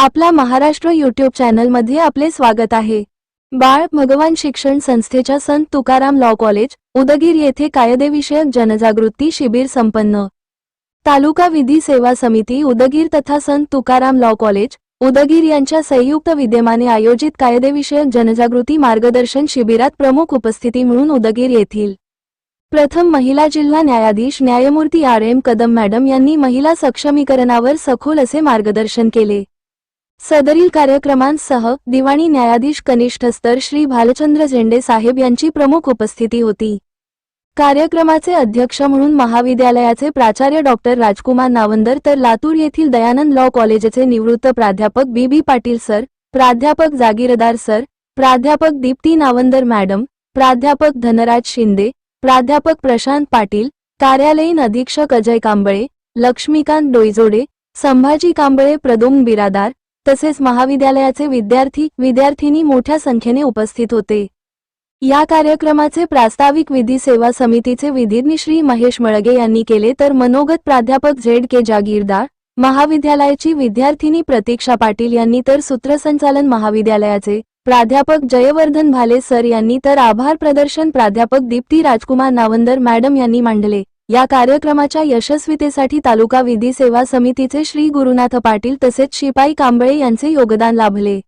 आपला महाराष्ट्र युट्यूब चॅनलमध्ये आपले स्वागत आहे. बाळ भगवान शिक्षण संस्थेच्या संत तुकाराम लॉ कॉलेज उदगीर येथे कायदेविषयक जनजागृती शिबिर संपन्न. तालुका विधी सेवा समिती उदगीर तथा संत तुकाराम लॉ कॉलेज उदगीर यांच्या संयुक्त विद्यमाने आयोजित कायदेविषयक जनजागृती मार्गदर्शन शिबिरात प्रमुख उपस्थिती म्हणून उदगीर येथील प्रथम महिला जिल्हा न्यायाधीश न्यायमूर्ती आर एम कदम मॅडम यांनी महिला सक्षमीकरणावर सखोल असे मार्गदर्शन केले. सदरील कार्यक्रमांसह दिवाणी न्यायाधीश कनिष्ठस्तर श्री भालचंद्र झेंडे साहेब यांची प्रमुख उपस्थिती होती. कार्यक्रमाचे अध्यक्ष म्हणून महाविद्यालयाचे प्राचार्य डॉक्टर राजकुमार नावंदर तर लातूर येथील दयानंद लॉ कॉलेजचे निवृत्त प्राध्यापक बी. बी. पाटील सर प्राध्यापक जागीरदार सर प्राध्यापक दीप्ती नावंदर मॅडम प्राध्यापक धनराज शिंदे प्राध्यापक प्रशांत पाटील कार्यालयीन अधीक्षक अजय कांबळे लक्ष्मीकांत डोईजोडे संभाजी कांबळे प्रदोम बिरादार तसेच महाविद्यालयाचे विद्यार्थी विद्यार्थिनी मोठ्या संख्येने उपस्थित होते. या कार्यक्रमाचे प्रास्ताविक विधी सेवा समितीचे विधिज्ञ श्री महेश मळगे यांनी केले तर मनोगत प्राध्यापक झेड के जागीरदार महाविद्यालयाची विद्यार्थिनी प्रतीक्षा पाटील यांनी तर सूत्रसंचालन महाविद्यालयाचे प्राध्यापक जयवर्धन भाले सर यांनी तर आभार प्रदर्शन प्राध्यापक दीप्ती राजकुमार नावंदर मॅडम यांनी मांडले. या कार्यक्रमाच्या यशस्वीतेसाठी तालुका विधी सेवा समितीचे श्री गुरुनाथ पाटील तसेच शिपाई कांबळे यांचे योगदान लाभले.